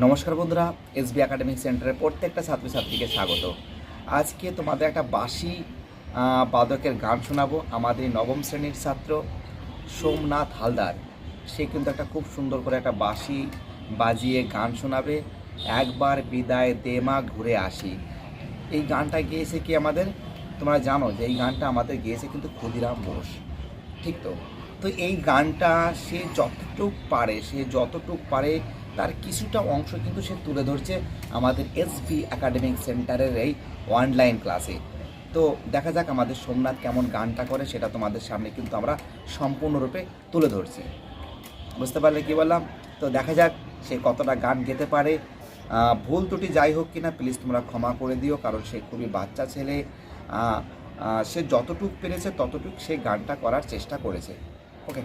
নমস্কার বন্ধুরা, SB academic সেন্টারের প্রত্যেকটা ছাত্রছাত্রীকে স্বাগত। আজকে তোমাদের একটা বাসি বাদকের গান শোনাবো। আমাদের নবম শ্রেণির ছাত্র সোমনাথ হালদার, সে কিন্তু একটা খুব সুন্দর করে একটা বাঁশি বাজিয়ে গান শোনাবে। একবার বিদায় দেমা ঘুরে আসি। এই গানটা গেয়েছে কি আমাদের? তোমরা জানো যে এই গানটা আমাদের গেয়েছে কিন্তু ক্ষুদিরাম বোস। ঠিক তো? তো এই গানটা সে যতটুক পারে, সে যতটুক পারে তার কিছুটা অংশ কিন্তু সে তুলে ধরছে আমাদের এসবি একাডেমিক সেন্টারের এই অনলাইন ক্লাসে তো দেখা যাক আমাদের সোমনাথ কেমন গানটা করে, সেটা তোমাদের সামনে কিন্তু আমরা সম্পূর্ণরূপে তুলে ধরছি। বুঝতে পারলে কি বললাম? তো দেখা যাক সে কতটা গান গেতে পারে। ভুল ত্রুটি যাই হোক কিনা প্লিজ তোমরা ক্ষমা করে দিও, কারণ সে খুবই বাচ্চা ছেলে। সে যতটুক পেরেছে ততটুক সে গানটা করার চেষ্টা করেছে। ওকে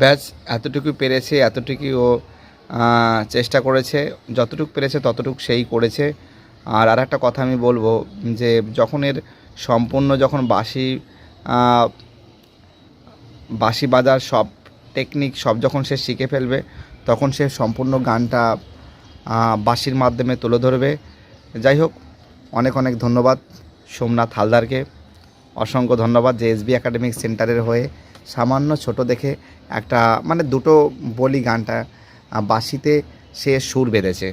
ব্যাস এতটুকু পেরেছে এতটুকু ও চেষ্টা করেছে। যতটুকু পেরেছে ততটুকু সেই করেছে। আর আর একটা কথা আমি বলব যে যখন এর সম্পূর্ণ যখন আহ, বাঁশি বাজার সব টেকনিক সব যখন সে শিখে ফেলবে তখন সে সম্পূর্ণ গানটা বাঁশির মাধ্যমে তুলে ধরবে। যাই হোক অনেক অনেক ধন্যবাদ সোমনাথ হালদারকে। অসংখ্য ধন্যবাদ যে এসবি একাডেমিক সেন্টারের হয়ে সামান্য ছোট দেখে একটা মানে দুটো বলি গানটা বাসিতে সে সুর বেঁধেছে।